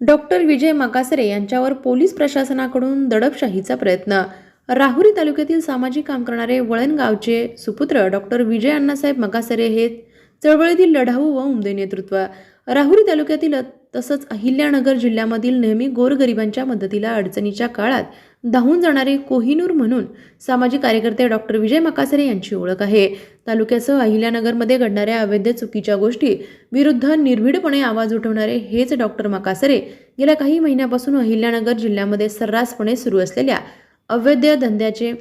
Doctor विजय मकासरे यांच्यावर police प्रशासनाकडून दडपशाहीचा प्रयत्न. राहुरी तालुक्यातील सामाजिक काम करणारे वळणगावचे सुपुत्र डॉक्टर विजय अण्णासाहेब मकासरे हे चळवळीतील लढाऊ व उमदे नेतृत्व. राहुरी तालुक्यातील तसंच अहिल्यानगर जिल्ह्यामधील नेहमी गोरगरिबांच्या मदतीला अडचणीच्या काळात धावून जाणारे कोहिनूर म्हणून सामाजिक कार्यकर्ते डॉक्टर विजय मकासरे यांची ओळख आहे. तालुक्यासह अहिल्यानगरमध्ये घडणाऱ्या अवैध चुकीच्या गोष्टी विरुद्ध निर्भीडपणे आवाज उठवणारे हेच डॉक्टर मकासरे गेल्या काही महिन्यापासून अहिल्यानगर जिल्ह्यामध्ये सर्रासपणे सुरू असलेल्या अवैध धंद्याचे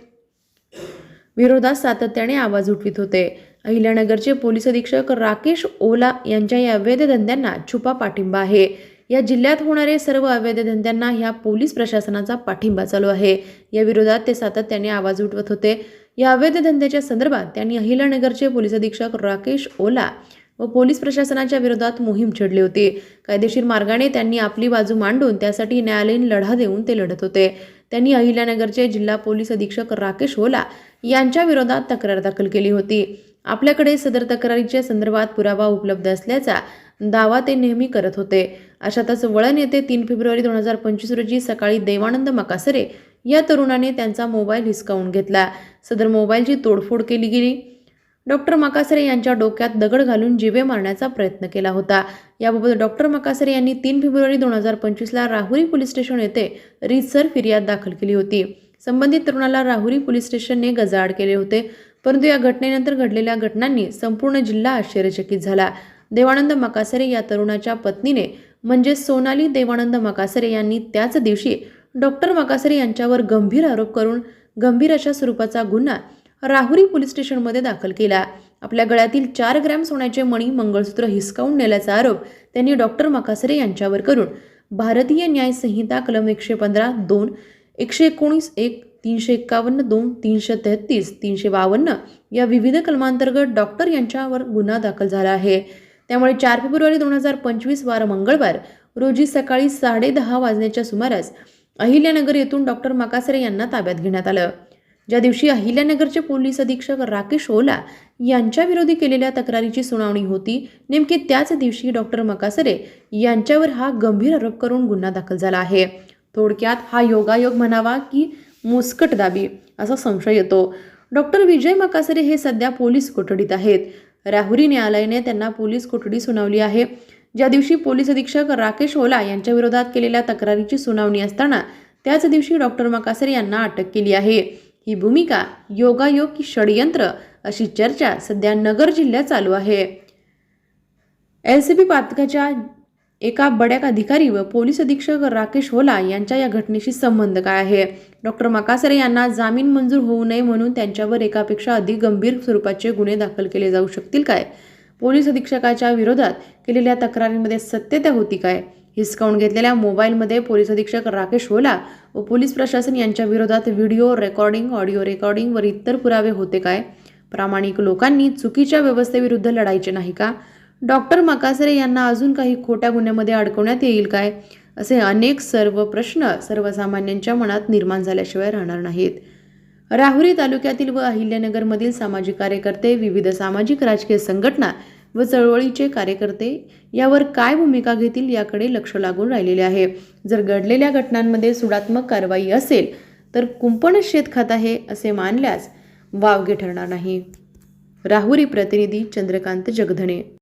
विरोधात सातत्याने आवाज उठवित होते. अहिल्यानगरचे पोलीस अधीक्षक राकेश ओला यांच्या या अवैध धंद्यांना छुपा पाठिंबा आहे. या जिल्ह्यात होणारे सर्व अवैध धंद्यांना ह्या पोलीस प्रशासनाचा पाठिंबा चालू आहे. या विरोधात ते सातत्याने आवाज उठवत होते. या अवैध धंद्याच्या संदर्भात त्यांनी अहिल्यानगरचे पोलीस अधीक्षक राकेश ओला व पोलीस प्रशासनाच्या विरोधात मोहीम छेडली होती. कायदेशीर मार्गाने त्यांनी आपली बाजू मांडून त्यासाठी न्यायालयीन लढा देऊन ते लढत होते. त्यांनी अहिल्यानगरचे जिल्हा पोलीस अधीक्षक राकेश ओला यांच्या विरोधात तक्रार दाखल केली होती. आपल्याकडे सदर तक्रारीच्या संदर्भात पुरावा उपलब्ध असल्याचा दावा ते नेहमी करत होते. अशातच वळण येथे तीन फेब्रुवारी दोन हजार पंचवीस रोजी सकाळी देवानंद मकासरे या तरुणाने त्यांचा मोबाईल हिसकावून घेतला. सदर मोबाईलची तोडफोड केली गेली. डॉक्टर मकासरे यांच्या डोक्यात दगड घालून जिवे मारण्याचा प्रयत्न केला होता. याबाबत डॉक्टर मकासरे यांनी तीन फेब्रुवारी दोन हजार पंचवीसला राहुरी पोलीस स्टेशन येथे रीतसर फिर्याद दाखल केली होती. संबंधित तरुणाला राहुरी पोलीस स्टेशनने गजाआड केले होते. परंतु या घटनेनंतर घडलेल्या घटनांनी संपूर्ण जिल्हा आश्चर्यचकित झाला. देवानंद मकासरे या तरुणाच्या पत्नीने म्हणजे सोनाली देवानंद मकासरे यांनी त्याच दिवशी डॉक्टर मकासरे यांच्यावर गंभीर आरोप करून गंभीर अशा स्वरूपाचा गुन्हा राहुरी पोलीस स्टेशनमध्ये दाखल केला. आपल्या गळ्यातील चार ग्रॅम सोन्याचे मणी मंगळसूत्र हिसकावून नेल्याचा आरोप त्यांनी डॉक्टर मकासरे यांच्यावर करून भारतीय न्याय संहिता कलम एकशे पंधरा दोन एकशे एकोणीस एक तीनशे एक्कावन्न दोन तीनशे तेहतीस तीनशे बावन्न या विविध कलमांतर्गत डॉक्टर यांच्यावर गुन्हा दाखल झाला आहे. त्यामुळे चार फेब्रुवारी दोन हजार पंचवीस वार मंगळवार रोजी सकाळी साडेदहा वाजण्याच्या सुमारास अहिल्यानगर येथून डॉक्टर मकासरे यांना ताब्यात घेण्यात आलं. ज्या दिवशी अहिल्यानगरचे पोलीस अधीक्षक राकेश ओला यांच्याविरोधी केलेल्या तक्रारीची सुनावणी होती नेमके त्याच दिवशी डॉक्टर मकासरे यांच्यावर हा गंभीर आरोप करून गुन्हा दाखल झाला आहे. थोडक्यात हा योगायोग म्हणावा की मुस्कट दाबी असा संशय येतो. डॉक्टर विजय मकासरे हे सध्या पोलीस कोठडीत आहेत. राहुरी न्यायालयाने त्यांना पोलीस कोठडी सुनावली आहे. ज्या दिवशी पोलीस अधीक्षक राकेश ओला यांच्या विरोधात केलेल्या तक्रारीची सुनावणी असताना त्याच दिवशी डॉक्टर मकासरे यांना अटक केली आहे. ही भूमिका योगायोग की षडयंत्र अशी चर्चा सध्या नगर जिल्ह्यात चालू आहे. एल सी बी पातकाच्या एका बड्याक अधिकारी व पोलीस अधीक्षक राकेश होला यांच्या या घटनेशी संबंध काय आहे? डॉक्टर मकासरे यांना जामीन मंजूर होऊ नये म्हणून त्यांच्यावर एकापेक्षा अधिक गंभीर स्वरूपाचे गुन्हे दाखल केले जाऊ शकतील काय? पोलीस अधीक्षकाच्या विरोधात केलेल्या तक्रारींमध्ये सत्यता होती काय? हिसकावून घेतलेल्या मोबाईलमध्ये पोलीस अधीक्षक राकेश होला व पोलीस प्रशासन यांच्या विरोधात व्हिडिओ रेकॉर्डिंग ऑडिओ रेकॉर्डिंग व इतर पुरावे होते काय? प्रामाणिक लोकांनी चुकीच्या व्यवस्थेविरुद्ध लढायचे नाही का? डॉक्टर मकासरे यांना अजून काही खोट्या गुन्ह्यामध्ये अडकवण्यात येईल काय? असे अनेक सर्व प्रश्न सर्वसामान्यांच्या मनात निर्माण झाल्याशिवाय राहणार नाहीत. राहुरी तालुक्यातील व अहिल्यानगरमधील सामाजिक कार्यकर्ते विविध सामाजिक राजकीय संघटना व चळवळीचे कार्यकर्ते यावर काय भूमिका घेतील याकडे लक्ष लागून राहिलेले आहे. जर घडलेल्या घटनांमध्ये सुडात्मक कारवाई असेल तर कुंपणच शेत खात आहे असे मानल्यास वावगे ठरणार नाही. राहुरी प्रतिनिधी चंद्रकांत जगधणे.